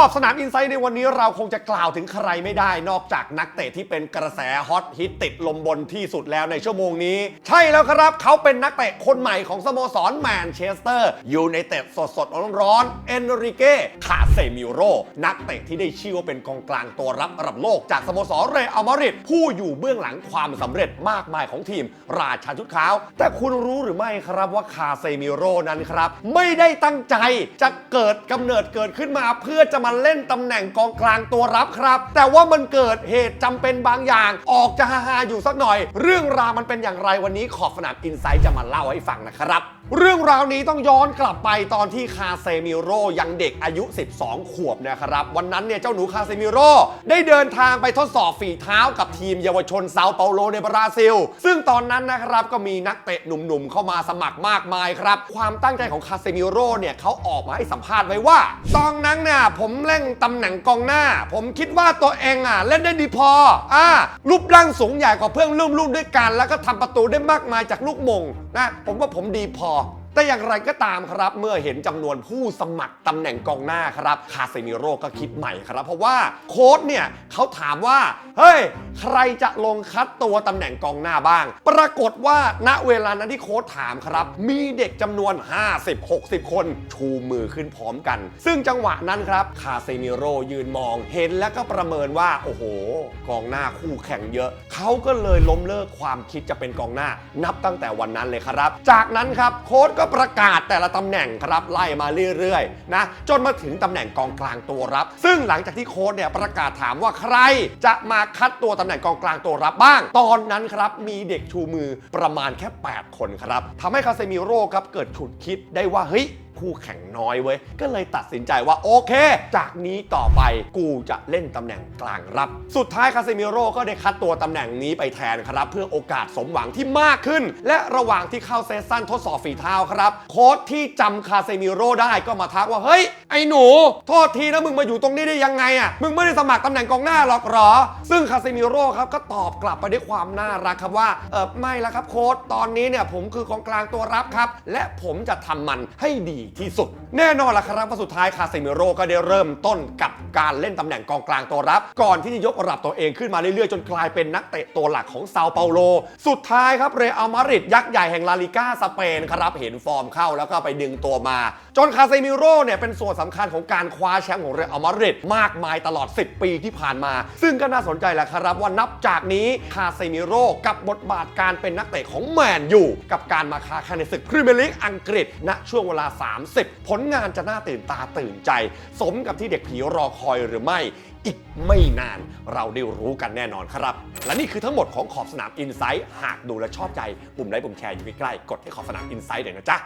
ขอบสนามอินไซต์ในวันนี้เราคงจะกล่าวถึงใครไม่ได้ นอกจากนักเตะที่เป็นกระแสฮอตฮิตติดลมบนที่สุดแล้วในชั่วโมงนี้ ใช่แล้วครับเขาเป็นนักเตะคนใหม่ของสโมสรแมนเชสเตอร์ยูไนเต็ดสดสดๆร้อนๆเอนริเก้คาเซมิโรนักเตะที่ได้ชื่อว่าเป็นกองกลางตัวรับระดับโลกจากสโมสรเรอัลมาดริดผู้อยู่เบื้องหลังความสำเร็จมากมายของทีม ราชาชุดขาว แต่คุณรู้หรือไม่ครับว่าคาเซมิโรนั้นครับ ไม่ได้ตั้งใจจะเกิดกำเนิดเกิดขึ้นมาเพื่อจะมาเล่นตำแหน่งกองกลางตัวรับครับ แต่ว่ามันเกิดเหตุจำเป็นบางอย่าง ออกจะฮาๆอยู่สักหน่อย เรื่องราวมันเป็นอย่างไรวันนี้ขอบสนามอินไซต์จะมาเล่าให้ฟังนะครับ เรื่องราวนี้ต้องย้อนกลับไปตอนที่คาเซมิโรยังเด็กอายุ 12 ขวบนะครับ วันนั้นเนี่ยเจ้าหนูคาเซมิโรได้เดินทางไปทดสอบฝีเท้ากับทีมเยาวชนเซาเปาโลในบราซิล ซึ่งตอนนั้นนะครับก็มีนักเตะหนุ่มๆเข้ามาสมัครมากมายครับ ความตั้งใจของคาเซมิโรเนี่ยเขาออกมาให้สัมภาษณ์ไว้ว่า ตอนนั้นเนี่ยผมเล่นตำแหน่งกองหน้า ผมคิดว่าตัวเองอะเล่นได้ดีพออ่ารูปร่างสูงใหญ่กว่าเพื่อนร่วมรุ่นด้วยกัน แล้วก็ทำประตูได้มากมายจากลูกมงนะผมว่าผมดีพอ แต่อย่างไรก็ตามครับ เมื่อเห็นจำนวนผู้สมัครตำแหน่งกองหน้าครับ คาเซมิโร่ก็คิดใหม่ครับ เพราะว่าโค้ชเนี่ยเขาถามว่า เฮ้ย ใครจะลงคัดตัวตำแหน่งกองหน้าบ้าง ปรากฏว่าณเวลานั้นที่โค้ชถามครับ มีเด็กจำนวน 50-60 คน ชูมือขึ้นพร้อมกัน ซึ่งจังหวะนั้นครับคาเซมิโร่ยืนมอง เห็นแล้วก็ประเมินว่า โอ้โห กองหน้าคู่แข่งเยอะ เขาก็เลยล้มเลิกความคิดจะเป็นกองหน้า นับตั้งแต่วันนั้นเลยครับ จากนั้นครับโค้ชก็ประกาศแต่ละตำแหน่งครับไล่มาเรื่อยๆนะจนมาถึงตำแหน่งกองกลางตัวรับ ซึ่งหลังจากที่โค้ชเนี่ยประกาศถามว่าใครจะมาคัดตัวตำแหน่งกองกลางตัวรับบ้าง ตอนนั้นครับมีเด็กชูมือประมาณแค่ 8 คนครับทำให้คาเซมิโร่ครับเกิดฉุดคิดได้ว่าเฮ้ย คู่แข่งน้อยเว้ย ก็เลยตัดสินใจว่าโอเค จากนี้ต่อไปกูจะเล่นตำแหน่งกลางรับ สุดท้ายคาเซมิโร่ก็ได้คัดตัวตำแหน่งนี้ไปแทนครับ เพื่อโอกาสสมหวังที่มากขึ้น และระหว่างที่เข้าเซสชั่นทดสอบฝีเท้าครับ โค้ชที่จำคาเซมิโร่ได้ก็มาทักว่าเฮ้ยไอ้หนู โทษทีนะมึงมาอยู่ตรงนี้ได้ยังไงอะมึงไม่ได้สมัครตำแหน่งกองหน้าหรอกหรอ ซึ่งคาเซมิโร่ครับก็ตอบกลับไปด้วยความน่ารักครับว่าเออไม่ละครับโค้ชตอนนี้เนี่ยผมคือกองกลางตัวรับครับ และผมจะทำมันให้ดีที่สุด แน่นอนละครับว่าสุดท้ายคาเซมิโร่ก็ได้เริ่มต้นกับการเล่นตำแหน่งกองกลางตัวรับ ก่อนที่จะยกระดับตัวเองขึ้นมาเรื่อยๆ จนกลายเป็นนักเตะตัวหลักของเซาเปาโล สุดท้ายครับเรอัลมาดริดยักษ์ใหญ่แห่งลาลิก้าสเปนครับเห็นฟอร์มเข้าแล้วก็ไปดึงตัวมา จนคาเซมิโร่เนี่ยเป็นส่วนสำคัญของการคว้าแชมป์ของเรอัลมาดริดมากมายตลอด 10 ปีที่ผ่านมา ซึ่งก็น่าสนใจแหละครับว่านับจากนี้คาเซมิโร่กับบทบาทการเป็นนักเตะของแมนยูกับการมาค้าแข่งในศึกพรีเมียร์ลีกอังกฤษณช่วงเวลา3 30 ผลงานจะน่าตื่นตาตื่นใจ สมกับที่เด็กผีรอคอยหรือไม่ อีกไม่นานเราได้รู้กันแน่นอนครับ และนี่คือทั้งหมดของขอบสนามอินไซต์หากดูและชอบใจปุ่มไลค์ปุ่มแชร์อยู่ใกล้ๆกดให้ขอบสนามอินไซต์เลยนะจ๊ะ